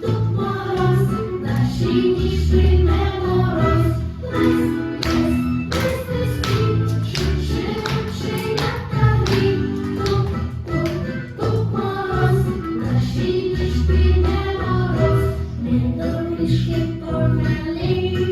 Тут мороз, наші ніжки не мороз. wish you for my lady.